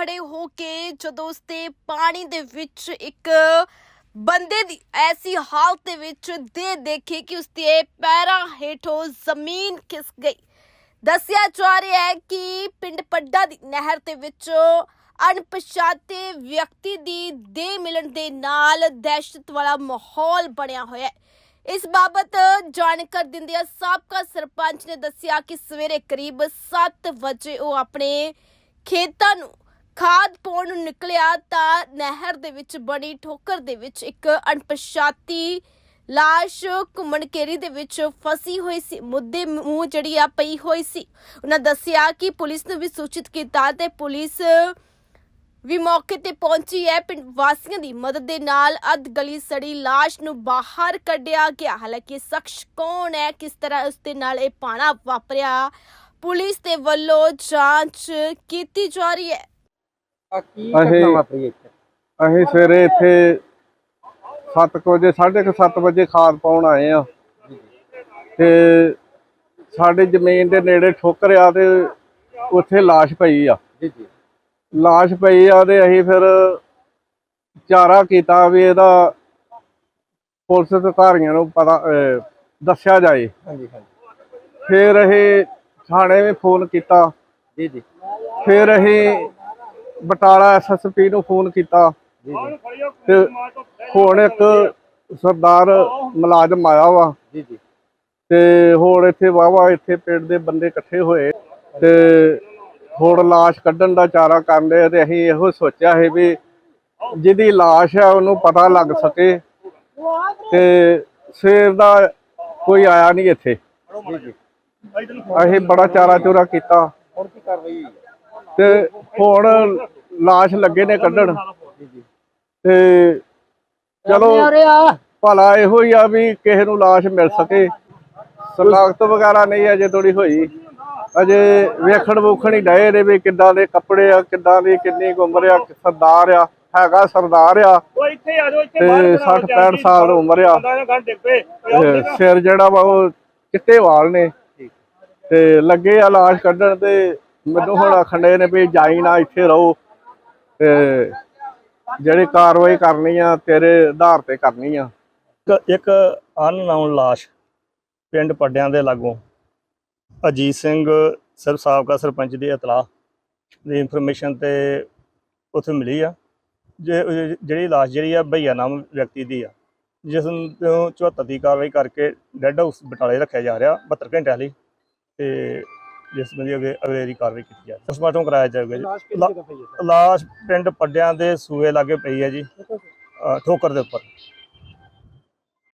ਖੜੇ ਹੋ ਕੇ ਜਦੋਂ ਉਸਤੇ ਪਾਣੀ ਦੇ ਵਿੱਚ ਇੱਕ ਬੰਦੇ ਦੀ ਐਸੀ ਹਾਲਤ ਦੇ ਵਿੱਚ ਦੇ ਦੇਖੇ ਕਿ ਉਸਦੇ ਪੈਰਾਂ ਹੇਠੋਂ ਜ਼ਮੀਨ ਖਿਸਕ ਗਈ। ਦੱਸਿਆ ਜਾ ਰਿਹਾ ਹੈ ਕਿ ਪਿੰਡ ਪੱਡਾ ਦੀ ਨਹਿਰ ਦੇ ਵਿੱਚ ਅਣਪਛਾਤੇ ਵਿਅਕਤੀ ਦੀ ਦੇਹ ਮਿਲਣ ਦੇ ਨਾਲ ਦਹਿਸ਼ਤ ਵਾਲਾ ਮਾਹੌਲ ਬਣਿਆ ਹੋਇਆ ਹੈ। ਇਸ ਬਾਬਤ ਜਾਣਕਾਰੀ ਦਿੰਦਿਆਂ ਸਾਬਕਾ ਸਰਪੰਚ ਨੇ ਦੱਸਿਆ ਕਿ ਸਵੇਰੇ ਕਰੀਬ 7 ਵਜੇ ਉਹ ਆਪਣੇ ਖੇਤਾਂ ਨੂੰ ਖਾਦ ਪਾਉਣ ਨੂੰ ਨਿਕਲਿਆ ਤਾਂ ਨਹਿਰ ਦੇ ਵਿੱਚ ਬਣੀ ਠੋਕਰ ਦੇ ਵਿੱਚ ਇੱਕ ਅਣਪਛਾਤੀ ਲਾਸ਼ ਘੁੰਮਣ ਕੇਰੀ ਦੇ ਵਿੱਚ ਫਸੀ ਹੋਈ ਸੀ। ਮੁੱਦੇ ਮੂੰਹ ਜਿਹੜੀ ਆ ਪਈ ਹੋਈ ਸੀ। ਉਹਨਾਂ ਦੱਸਿਆ ਕਿ ਪੁਲਿਸ ਨੂੰ ਵੀ ਸੂਚਿਤ ਕੀਤਾ ਤੇ ਪੁਲਿਸ ਵੀ ਮੌਕੇ ਤੇ ਪਹੁੰਚੀ ਹੈ। ਪਿੰਡ ਵਾਸੀਆਂ ਦੀ ਮਦਦ ਦੇ ਨਾਲ ਅੱਧ ਗਲੀ ਸੜੀ ਲਾਸ਼ ਨੂੰ ਬਾਹਰ ਕੱਢਿਆ ਗਿਆ। ਹਾਲਾਂਕਿ ਸ਼ਖਸ ਕੌਣ ਹੈ, ਕਿਸ ਤਰ੍ਹਾਂ ਉਸ ਦੇ ਨਾਲ ਇਹ ਪਾਣਾ ਵਾਪਰਿਆ, ਪੁਲਿਸ ਦੇ ਵੱਲੋਂ ਜਾਂਚ ਕੀਤੀ ਜਾ ਰਹੀ ਹੈ। ਆ ਅਸੀਂ- ਸਵੇਰੇ ਇੱਥੇ 7 ਵਜੇ 7:30 ਵਜੇ ਖਾਦ ਪਾਉਣ ਆਏ ਆ। ਤੇ ਸਾਡੇ ਜ਼ਮੀਨ ਦੇ ਨੇੜੇ ਠੋਕਰ ਆ ਤੇ ਉੱਥੇ ਲਾਸ਼ ਪਈ ਆ। ਲਾਸ਼ ਪਈ ਆ ਤੇ ਅਸੀਂ ਫਿਰ ਚਾਰਾ ਕੀਤਾ ਵੀ ਇਹਦਾ ਪੁਲਿਸ ਅਧਿਕਾਰੀਆਂ ਨੂੰ ਪਤਾ ਦੱਸਿਆ ਜਾਏ। ਹਾਂਜੀ ਫਿਰ ਅਸੀਂ ਥਾਣੇ ਵੀ ਫੋਨ ਕੀਤਾ। ਜੀ। ਫਿਰ ਅਸੀਂ ਬਟਾਲਾ ਐਸਐਸਪੀ ਨੂੰ ਫੋਨ ਕੀਤਾ। ਤੇ ਹੁਣ ਇੱਕ ਸਰਦਾਰ ਮੁਲਾਜ਼ਮ ਆਇਆ ਵਾ। ਜੀ ਜੀ। ਤੇ ਹੁਣ ਇੱਥੇ ਵਾਵਾ ਇੱਥੇ ਪਿੰਡ ਦੇ ਬੰਦੇ ਇਕੱਠੇ ਹੋਏ। ਤੇ ਹੁਣ ਲਾਸ਼ ਕੱਢਣ ਦਾ ਚਾਰਾ ਕਰਦੇ ਤੇ ਅਸੀਂ ਇਹੋ ਸੋਚਿਆ ਹੈ ਵੀ ਜਿਹਦੀ ਲਾਸ਼ ਹੈ ਉਹਨੂੰ ਪਤਾ ਲੱਗ ਸਕੇ। ਤੇ ਸਵੇਰ ਦਾ ਕੋਈ ਆਇਆ ਨਹੀਂ ਇੱਥੇ। ਅਸੀਂ ਬੜਾ ਚਾਰਾ ਚੋਰਾ ਕੀਤਾ। ਹੁਣ ਕੀ ਕਾਰਵਾਈ? ਤੇ ਹੁਣ ਲਾਸ਼ ਲੱਗੇ ਨੇ ਕੱਢਣ। ਤੇ ਚਲੋ ਭਲਾ ਇਹੋ ਹੀ ਆ ਵੀ ਕਿਸੇ ਨੂੰ ਲਾਸ਼ ਮਿਲ ਸਕੇ। ਸਲਾਖਤ ਵਗੈਰਾ ਨਹੀਂ ਅਜੇ ਥੋੜੀ ਹੋਈ। ਅਜੇ ਵੇਖਣ ਵੂਖਣ ਹੀ ਡਏ ਨੇ ਵੀ ਕਿੱਦਾਂ ਦੇ ਕੱਪੜੇ ਆ ਕਿੱਦਾਂ ਦੀ ਕਿੰਨੀ ਕੁ ਉਮਰ ਆ ਸਰਦਾਰ ਆ ਹੈਗਾ ਸਰਦਾਰ ਆ। ਉਹ ਇੱਥੇ ਆ ਜਾਓ ਇੱਥੇ ਤੇ ਬਾਹਰ 60 65 ਸਾਲ ਉਮਰ ਆ। ਸਿਰ ਜਿਹੜਾ ਵਾ ਉਹ ਚਿੱਟੇ ਵਾਲ ਨੇ। ਤੇ ਲੱਗੇ ਆ ਲਾਸ਼ ਕੱਢਣ ਤੇ ਮੈਨੂੰ ਹੁਣ ਆਖਣ ਡਏ ਨੇ ਵੀ ਜਾਈ ਨਾ, ਇੱਥੇ ਰਹੋ ਤੇ ਜਿਹੜੀ ਕਾਰਵਾਈ ਕਰਨੀ ਆ, ਤੇਰੇ ਆਧਾਰ ਤੇ ਕਰਨੀ ਆ। ਇੱਕ ਅਨਨਾਉਨ ਲਾਸ਼ ਪਿੰਡ ਪੱਡਿਆਂ ਦੇ ਲਾਗੋਂ ਅਜੀਤ ਸਿੰਘ ਸਰ ਸਾਬਕਾ ਸਰਪੰਚ ਦੀ ਇਤਲਾਹ ਦੀ ਇਨਫੋਰਮੇਸ਼ਨ ਤੇ ਉੱਥੇ ਮਿਲੀ ਆ। ਜੇ- ਜਿਹੜੀ ਲਾਸ਼ ਜਿਹੜੀ ਆ ਭਈਆ ਨਾਮ ਵਿਅਕਤੀ ਦੀ ਆ, ਜਿਸ ਨੂੰ 74 ਦੀ ਕਾਰਵਾਈ ਕਰਕੇ ਡੈੱਡ ਹਾਊਸ ਬਟਾਲੇ ਰੱਖਿਆ ਜਾ ਰਿਹਾ 72 ਘੰਟਿਆਂ ਲਈ ਤੇ ਜਿਸ ਬੰਦੀ ਅਗੇ ਅਗਲੇਰੀ ਕਾਰਵਾਈ ਕੀਤੀ ਜਾ ਪੋਸਟਮਾਰਟਮ ਕਰਾਇਆ ਜਾਵੇਗਾ ਜੀ। ਲਾਸ਼ ਪਿੰਡ ਪੱਡਿਆਂ ਦੇ ਸੂਏ ਲਾਗੇ ਪਈ ਹੈ ਜੀ। ਠੋਕਰ ਦੇ ਉੱਪਰ।